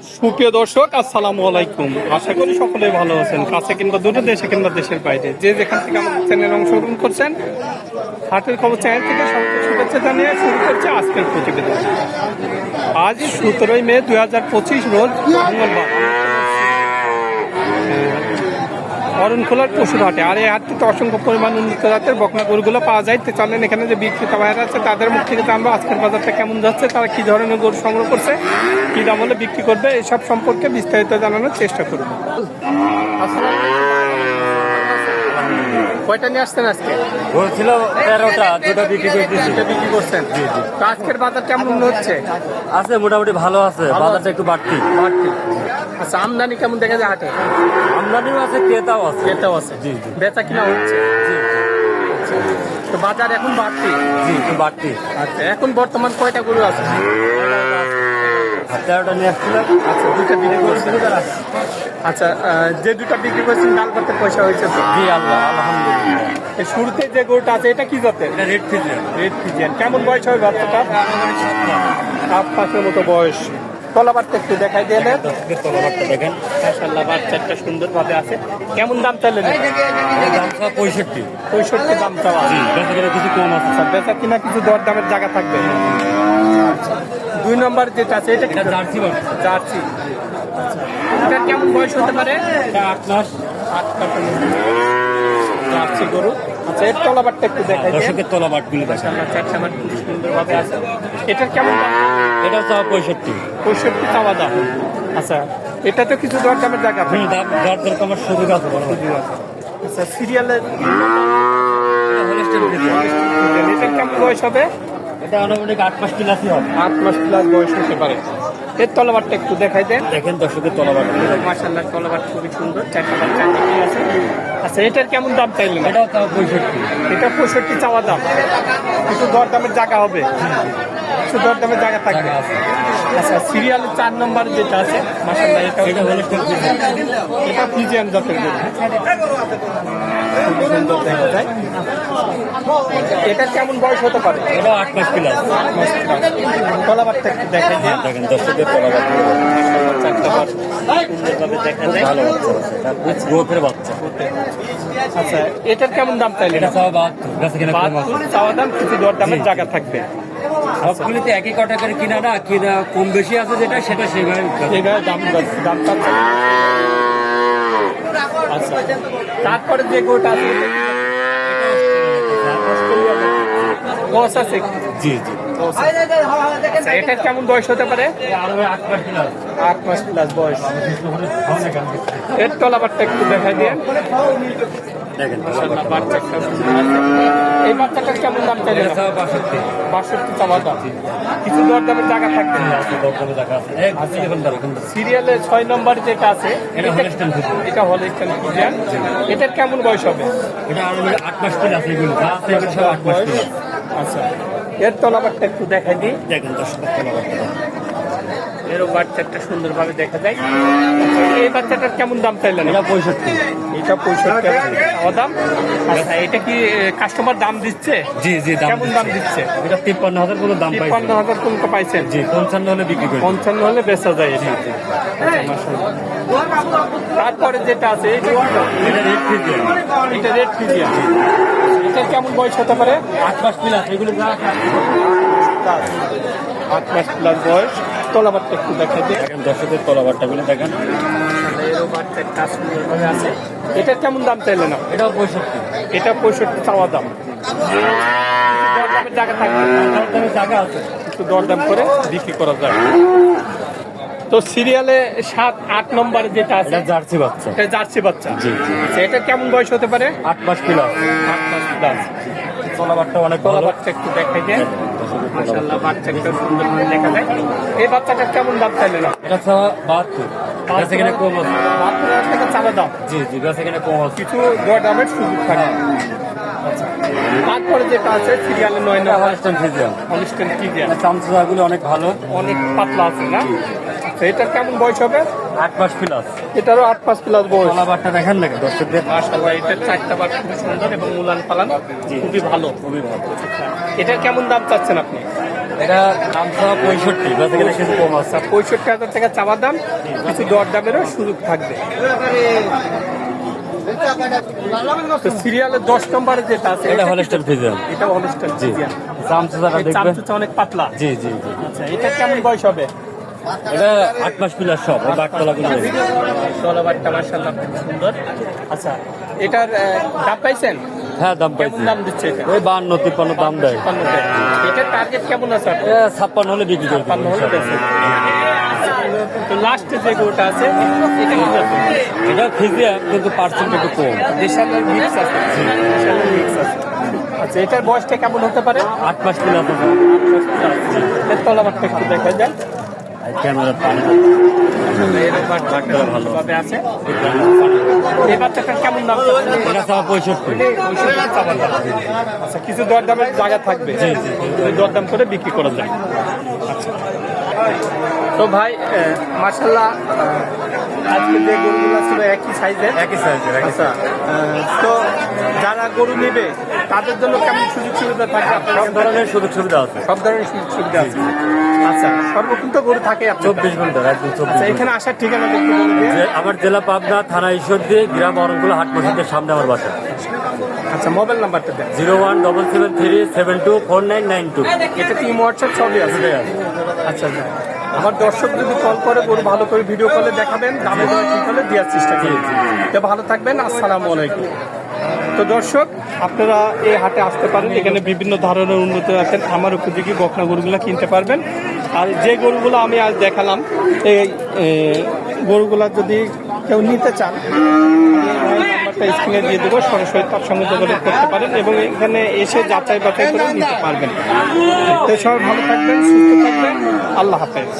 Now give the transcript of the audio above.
সুপ্রিয় দর্শক, আসসালামু আলাইকুম। আশা করি সকলে ভালো আছেন। কাছে কিংবা দুটো দেশে কিংবা দেশের বাইরে। যে যেখান থেকে আমাদের চ্যানেল অংশগ্রহণ করছেন, হাটের খবর চ্যানেল থেকে সকলকে শুভেচ্ছা জানিয়ে শুরু করছে আজকের প্রতিবেদন। আজ সতেরোই মে দু হাজার পঁচিশ রোজ মঙ্গলবার। অরণখোলার পশুর হাটে আর এই হাটটিতে অসংখ্য পরিমাণ উন্নত জাতের বকনা গরুগুলো পাওয়া যায়। তো চলেন এখানে যে বিক্রেতা ভাইরা আছে, তাদের মুখ থেকে জানব আজকের বাজারটা কেমন যাচ্ছে, তারা কী ধরনের গরু সংগ্রহ করছে, কী দাম হলে বিক্রি করবে, এসব সম্পর্কে বিস্তারিত জানানোর চেষ্টা করব। কয়টা নিয়ে আসছেন আজকে? বলছিল তেরোটা দুটো বিক্রি করে বিক্রি করছেন। তো আজকের বাজার কেমন হচ্ছে? আছে মোটামুটি ভালো আছে বাজারটা একটু বাড়তি। বাড়তি। আচ্ছা আমদানি কেমন দেখা যায় হাটে? আমদানিও আছে ক্রেতাও আছে। এটাও আছে। জি জি। বেচা কিনা হচ্ছে? তো বাজার এখন বাড়তি? জি একটু বাড়তি। আচ্ছা এখন বর্তমান কয়টা গরু আছে? তেরোটা নিয়ে আসছিলাম। আচ্ছা দুইটা বিক্রি করছেন। আচ্ছা যে দুটো বিক্রি করছেন ডাল করতে পয়সা হয়েছে জি আল্লাহ। শুরুতে যে গরুটা আছে এটা কি জাতের? এটা রেড ফিজে রেড ফিজিয়ান কেমন বয়স হবে বাচ্চাটা? সাত মাসের মতো বয়স। তলাবারটা একটু দেখাই নেন তলাবারটা দেখেন। মাশাল্লাহ বাচ্চাটা সুন্দরভাবে আছে। কেমন দাম চাইলেন? এর দাম সব পঁয়ষট্টি। পঁয়ষট্টি দাম চাওয়া। কিছু কম আছে। আচ্ছা বেচা কিনা কিছু দর দামের জায়গা থাকবে? আচ্ছা। দুই নম্বর যেটা আছে এটা জার্সি জার্সি। কেমন বয়স হতে পারে? আট মাস। আট মাসের গরু। আচ্ছা এর তলাবারটা একটু দেখাই দর্শকের খুব সুন্দরভাবে আছে। এটার কেমন এটা হচ্ছে পঁয়ষট্টি। পঁয়ষট্টি চাওয়া দাম। আচ্ছা এটা তো কিছু দর দামের জায়গা হুম দর দর কমার সুযোগ আছে। আচ্ছা সিরিয়ালের এটা কেমন বয়স হবে? এটা মোটামুটি আট মাস প্লাসই হবে। আট মাস প্লাস বয়স হতে পারে। এর তলাবারটা একটু দেখাই দেন। দেখেন দর্শকের তলাবারটা মার্শাল্লাহ তলাবার খুবই সুন্দর চারটা আছে। আচ্ছা এটার কেমন দাম চাইলেন? এটা পঁয়ষট্টি। এটা পঁয়ষট্টি চাওয়া দাম। কিছু দরদামের জায়গা হবে। কিছু দরদামের জায়গা থাকবে। আচ্ছা সিরিয়ালের চার নম্বর যেটা আছে মাসাল্লাহ এটা এটা ফ্রিজিয়ান। এটা ফিজিয়ান জাতের সুন্দর দেখা যায়। এটার কেমন বয়স হতে পারে? এটাও আট মাস প্লাস একটু দেখে দিয়ে দেখেন দর্শকের তলাবার চারটা বার সুন্দরভাবে দেখা যায় ভালো বাচ্চা গ্রোথের বাচ্চা। আচ্ছা এটার কেমন দাম চাইলেন? এটা বাহাত্তর। চাওয়া দাম কিছু দরদামের জায়গা থাকবে। সবগুলিতে একই কটা করে কিনা না কিনা কম বেশি আছে যেটা সেটা বিক্রি দাম আচ্ছা। তারপরে যে গোটা আছে বস আছে জি জি। আচ্ছা, এটার কেমন বয়স হতে পারে? আট মাস প্লাস বয়স। এর তলাবারটা একটু দেখাই দিয়ে। দেখেন এই বাচ্চাটার কেমন দাম বাষট্টি। বাষট্টি দাম। কিছু দর দামের জায়গা থাকবে দাঁড়া। সিরিয়ালে ছয় নম্বর যেটা আছে এটা হল এটার কেমন বয়স হবে? এটা আরও আট মাস প্লাস আছে আট মাস আচ্ছা। এর তলাবারটা একটু দেখাই দিই। দেখেন তলাবারটা। এরও বাচ্চাটা সুন্দরভাবে দেখা যায়। এই বাচ্চাটার কেমন দাম চাইলেন? এটা পঁয়ষট্টি। এটা পঁয়ষট্টি খাওয়া দাম? আচ্ছা এটা কি কাস্টমার দাম দিচ্ছে? জি জি দাম কেমন দাম দিচ্ছে। এটা তিপ্পান্ন হাজার কোনো দাম তিপ্পান্ন হাজার কোন পাইছেন জি পঞ্চান্ন হলে বিক্রি করি পঞ্চান্ন হলে বেচা যায় এটা। তারপরে যেটা আছে এটা কি? দাম? এটা রেড ফিজিয়ান। এটা রেড এটা কেমন বয়স হতে পারে? আট মাস প্লাস এগুলো আট মাস প্লাস বয়স। তলাবারটা একটু দেখাই দিই। দেখেন দর্শকের তলাবারটা গুলো দেখেন। এটা কেমন দাম চাইলে না এটাও পঁয়ষট্টি। এটা পঁয়ষট্টি চাওয়া দাম। জায়গা থাকবে। দরদামে জায়গা আছে। একটু দরদাম করে বিক্রি করা যায়। তো সিরিয়ালে সাত আট নম্বরে যেটা আছে জার্সি বাচ্চা। এটা জার্সি বাচ্চা। জি জি। আচ্ছা, এটা কেমন বয়স হতে পারে? আট মাস প্লাস আট মাস প্লাস তলাবারটা অনেক একটু দেখাই দেয় মাসাল্লাহ বাচ্চাটা সুন্দরভাবে দেখা যায়। এই বাচ্চাটার কেমন দাম চাইলে এটা সব বাহাত্তর। বেচা কিনা কম আছে। বাহাত্তর হাজার টাকা চালা দাম। জি জি বেচা কিনা কম আছে। কিছু দরদামের সুযোগ থাকে। আচ্ছা তারপরে যেটা আছে সিরিয়ালে নয় অনেক ভালো। অনেক পাতলা আছে না? আচ্ছা এটার কেমন বয়স হবে? আট মাস প্লাস এটারও আট পাঁচ প্লাস বয়স। তলাবারটা দেখেন নাকি দর্শকদের মাশাআল্লাহ এটার চারটা বার খুবই সুন্দর এবং মুলান পালান খুবই ভালো। খুবই ভালো। এটার কেমন দাম চাচ্ছেন আপনি? এটা দাম ছাড়া পঁয়ষট্টি কিছু কম আছে। আচ্ছা পঁয়ষট্টি হাজার টাকা চাওয়ার দাম কিছু দর দামেরও সুযোগ থাকবে। সিরিয়ালের দশ নম্বরে যেটা আছে এটা হলস্টার ফিজিয়াম এটা? অনুষ্ঠান জি। চামচাটা দেখবে চামচুচা অনেক পাতলা। জি জি জি। আচ্ছা এটা কেমন বয়স হবে? এটা আট মাস পিলার সব ওই বাটতলা গুলো ষোলোবারটা মার্শাল্লাহ খুব সুন্দর। আচ্ছা এটার দাম পাইছেন? হ্যাঁ দাম পাইছি। দাম দিচ্ছে এটা? ওই বান্ন তিপ্পান্ন দাম দেয়। এটার টার্গেট কেমন আছে? ছাপ্পান্ন হলে বিক্রি করে ছাপ্পান্ন হলে। তো লাস্টে যে গরুটা আছে এটা জাতের? কিন্তু পার্সেন্ট একটু কম। দেশালের মিক্স আছে। দেশালের মিক্স আছে। আচ্ছা এটার বয়সটা কেমন হতে পারে? আট মাস এর তলাবারটা একটু দেখা যায় ক্যামেরা আচ্ছা কিছু দরদামের জায়গা থাকবে। দরদাম করে বিক্রি করা যায়। আচ্ছা। তো ভাই মার্শাল্লাহ আজকে যে গরুগুলো ছিল একই সাইজের? একই সাইজের আচ্ছা তো যারা গরু নেবে তাদের জন্য কেমন সুযোগ সুবিধা থাকে আপনার সব ধরনের সুযোগ সুবিধা আছে। সব ধরনের সুযোগ সুবিধা আছে। আচ্ছা সর্বক্ষণ তো গরু থাকে চব্বিশ ঘণ্টা একদম চব্বিশ আচ্ছা এখানে আসার ঠিকানা দেখতে আমার জেলা পাবনা থানা ঈশ্বরদী গ্রাম অরণকুলা হাট মসজিদের সামনে আমার বাসা। আচ্ছা মোবাইল নাম্বারটা দেন। Zero one double seven three seven two four nine nine two. এটা টিম হোয়াটসঅ্যাপ সবই আছে? আচ্ছা আচ্ছা। আমার দর্শক যদি কল করে গরু ভালো করে ভিডিও কলে দেখাবেন দামে ঠিক হলে দেওয়ার চেষ্টা করি তো ভালো থাকবেন আসসালামু আলাইকুম। তো দর্শক, আপনারা এই হাটে আসতে পারেন। এখানে বিভিন্ন ধরনের উন্নত আছেন আমার উপযোগী বকনা গরুগুলো কিনতে পারবেন। আর যে গরুগুলো আমি আজ দেখালাম, এই গরুগুলা যদি কেউ নিতে চান স্ক্রিনে দিয়ে দেবো। সরাসরি তার সঙ্গে যোগাযোগ করতে পারেন এবং এখানে এসে যাচাই বাছাই করে নিতে পারবেন। সবাই ভালো থাকবেন, সুস্থ থাকবেন। আল্লাহ হাফেজ।